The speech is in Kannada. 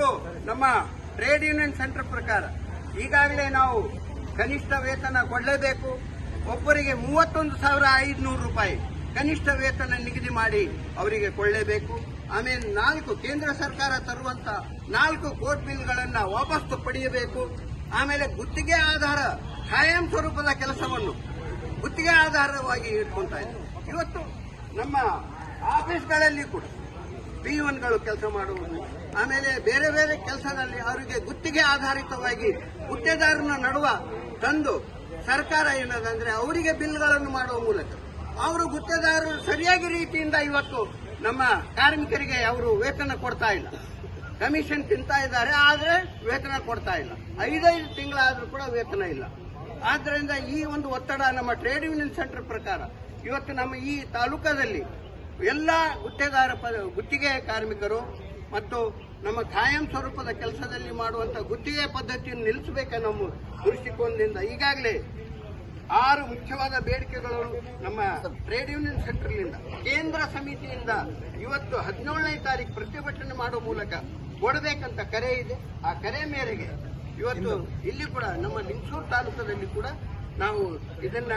ಇವತ್ತು ನಮ್ಮ ಟ್ರೇಡ್ ಯೂನಿಯನ್ ಸೆಂಟರ್ ಪ್ರಕಾರ ಈಗಾಗಲೇ ನಾವು ಕನಿಷ್ಠ ವೇತನ ಕೊಡಲೇಬೇಕು. ಒಬ್ಬರಿಗೆ ಮೂವತ್ತೊಂದು ಸಾವಿರ ಐದುನೂರು ರೂಪಾಯಿ ಕನಿಷ್ಠ ವೇತನ ನಿಗದಿ ಮಾಡಿ ಅವರಿಗೆ ಕೊಡಲೇಬೇಕು. ಆಮೇಲೆ ನಾಲ್ಕು ಕೇಂದ್ರ ಸರ್ಕಾರ ತರುವಂತ ನಾಲ್ಕು ಕೋರ್ಟ್ ಬಿಲ್ಗಳನ್ನ ವಾಪಸ್ಸು ಪಡೆಯಬೇಕು. ಆಮೇಲೆ ಗುತ್ತಿಗೆ ಆಧಾರ ಖಾಯಂ ಸ್ವರೂಪದ ಕೆಲಸವನ್ನು ಗುತ್ತಿಗೆ ಆಧಾರವಾಗಿ ಇಟ್ಕೊಂತ ಇವತ್ತು ನಮ್ಮ ಆಫೀಸ್ಗಳಲ್ಲಿ ಕೂಡ ಪಿ ಒನ್ಗಳು ಕೆಲಸ ಮಾಡುವುದು. ಆಮೇಲೆ ಬೇರೆ ಬೇರೆ ಕೆಲಸದಲ್ಲಿ ಅವರಿಗೆ ಗುತ್ತಿಗೆ ಆಧಾರಿತವಾಗಿ ಗುತ್ತೆದಾರನ ನಡುವ ತಂದು ಸರ್ಕಾರ ಏನದಂದ್ರೆ ಅವರಿಗೆ ಬಿಲ್ಗಳನ್ನು ಮಾಡುವ ಮೂಲಕ. ಅವರು ಗುತ್ತೆದಾರರು ಸರಿಯಾಗಿ ರೀತಿಯಿಂದ ಇವತ್ತು ನಮ್ಮ ಕಾರ್ಮಿಕರಿಗೆ ಅವರು ವೇತನ ಕೊಡ್ತಾ ಇಲ್ಲ. ಕಮಿಷನ್ ತಿಂತಾ ಇದ್ದಾರೆ, ಆದರೆ ವೇತನ ಕೊಡ್ತಾ ಇಲ್ಲ. ಐದೈದು ತಿಂಗಳಾದರೂ ಕೂಡ ವೇತನ ಇಲ್ಲ. ಆದ್ದರಿಂದ ಈ ಒಂದು ಒತ್ತಡ ನಮ್ಮ ಟ್ರೇಡ್ ಯೂನಿಯನ್ ಸೆಂಟರ್ ಪ್ರಕಾರ ಇವತ್ತು ನಮ್ಮ ಈ ತಾಲೂಕದಲ್ಲಿ ಎಲ್ಲ ಗುತ್ತೇದಾರ ಪದ ಗುತ್ತಿಗೆ ಕಾರ್ಮಿಕರು ಮತ್ತು ನಮ್ಮ ಖಾಯಂ ಸ್ವರೂಪದ ಕೆಲಸದಲ್ಲಿ ಮಾಡುವಂತ ಗುತ್ತಿಗೆ ಪದ್ಧತಿಯನ್ನು ನಿಲ್ಲಿಸಬೇಕ ನಮ್ಮ ದೃಷ್ಟಿಕೋನದಿಂದ. ಈಗಾಗಲೇ ಆರು ಮುಖ್ಯವಾದ ಬೇಡಿಕೆಗಳು ನಮ್ಮ ಟ್ರೇಡ್ ಯೂನಿಯನ್ ಸೆಂಟರ್ನಿಂದ ಕೇಂದ್ರ ಸಮಿತಿಯಿಂದ ಇವತ್ತು ಹದಿನೇಳನೇ ತಾರೀಕು ಪ್ರತಿಭಟನೆ ಮಾಡುವ ಮೂಲಕ ಕೊಡಬೇಕಂತ ಕರೆ ಇದೆ. ಆ ಕರೆ ಮೇರೆಗೆ ಇವತ್ತು ಇಲ್ಲಿ ಕೂಡ ನಮ್ಮ ಲಿಂಗಸೂರು ತಾಲೂಕದಲ್ಲಿ ಕೂಡ ನಾವು ಇದನ್ನ